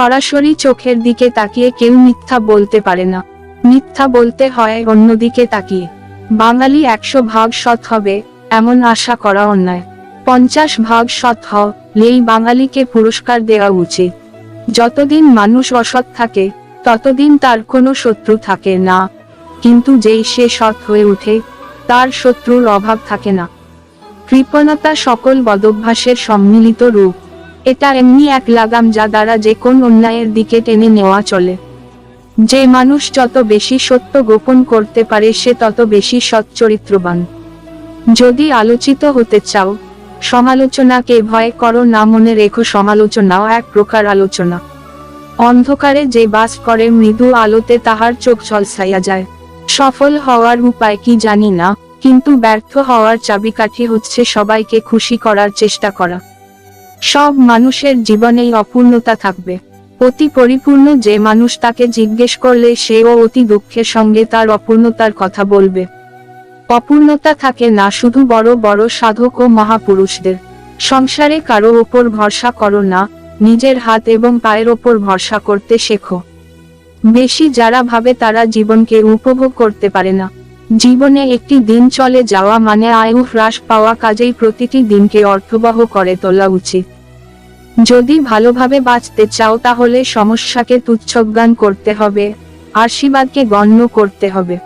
সরাসরি চোখের দিকে তাকিয়ে কেউ মিথ্যা বলতে পারে না। মিথ্যা বলতে হয় অন্যদিকে তাকিয়ে। বাঙালি একশো ভাগ সৎ হবে, এমন আশা করা অন্যায়। পঞ্চাশ ভাগ সৎ হলেই বাঙালিকে পুরস্কার দেওয়া উচিত। যতদিন মানুষ অসৎ থাকে, ততদিন তার কোনো শত্রু থাকে না। কিন্তু যেই সে সৎ হয়ে ওঠে, তার শত্রুর অভাব থাকে না। কৃপণতা সকল বদভ্যাসের সম্মিলিত রূপ। এটা এমনি এক লাগাম যা দ্বারা যে কোন অন্যায়ের দিকে টেনে নেওয়া চলে। যে মানুষ যত বেশি সত্য গোপন করতে পারে সে তত বেশি সচ্চরিত্রবান যদি আলোচিত হতে চাও, সমালোচনাকে ভয় করো না, মনে রেখো সমালোচনাও এক প্রকার আলোচনা। অন্ধকারে যে বাস করে মৃদু আলোতে তাহার চোখ ঝলসাইয়া যায়। সফল হওয়ার উপায় কি জানি না, কিন্তু ব্যর্থ হওয়ার চাবিকাঠি হচ্ছে সবাইকে খুশি করার চেষ্টা করা। সব মানুষের জীবনেই অপূর্ণতা থাকবে। অতি পরিপূর্ণ যে মানুষ তাকে জিজ্ঞেস করলে সেও অতি দুঃখের সঙ্গে তার অপূর্ণতার কথা বলবে। অপূর্ণতা থাকে না শুধু বড় বড় সাধক ও মহাপুরুষদের। সংসারে কারও ওপর ভরসা করো না, নিজের হাত এবং পায়ের ওপর ভরসা করতে শেখো। বেশি যারা ভাবে তারা জীবনকে উপভোগ করতে পারে না। জীবনে একটি দিন চলে যাওয়া মানে আয়ু হ্রাস পাওয়া কাজেই প্রতিটি দিনকে অর্থবহ করে তোলা উচিত। যদি ভালোভাবে বাঁচতে চাও তাহলে সমস্যাকে তুচ্ছজ্ঞান করতে হবে, আশীর্বাদকে গণ্য করতে হবে।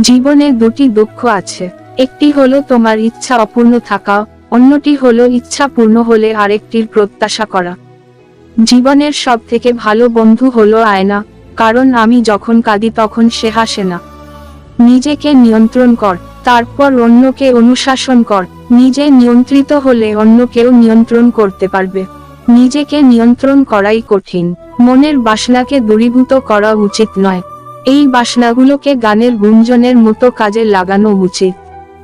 জীবনে দুটি দুঃখ আছে, একটি হলো তোমার ইচ্ছা অপূর্ণ থাকা, অন্যটি হলো ইচ্ছা পূর্ণ হলে আরেকটির প্রত্যাশা করা। জীবনের সব থেকে ভালো বন্ধু হলো আয়না, কারণ আমি যখন কাঁদি তখন সে হাসে না। নিজেকে নিয়ন্ত্রণ কর, তারপর অন্যকে অনুশাসন কর, নিজে নিয়ন্ত্রিত হলে অন্যকেও নিয়ন্ত্রণ করতে পারবে। নিজেকে নিয়ন্ত্রণ করাই কঠিন, মনের বাসনাকে দূরীভূত করা উচিত নয়। এই বাসনাগুলোকে গানের গুঞ্জনের মতো কাজে লাগানো উচিত।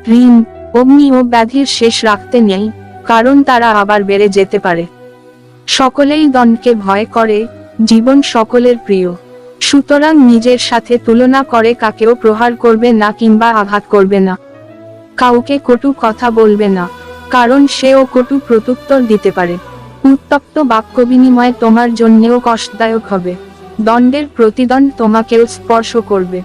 ঋণ অগ্নি ও ব্যাধির শেষ রাখতে নেই, কারণ তারা আবার বেড়ে যেতে পারে। সকলেই দণ্ডকে ভয় করে, জীবন সকলের প্রিয়। সুতরাং নিজের সাথে তুলনা করে কাকেও প্রহার করবে না কিংবা আঘাত করবে না। কাউকে কটু কথা বলবে না, কারণ সেও কটু প্রত্যুত্তর দিতে পারে। উত্তপ্ত বাক্য বিনিময় তোমার জন্যেও কষ্টদায়ক হবে। দণ্ডের প্রতিদণ্ড তোমাকেও স্পর্শ করবে।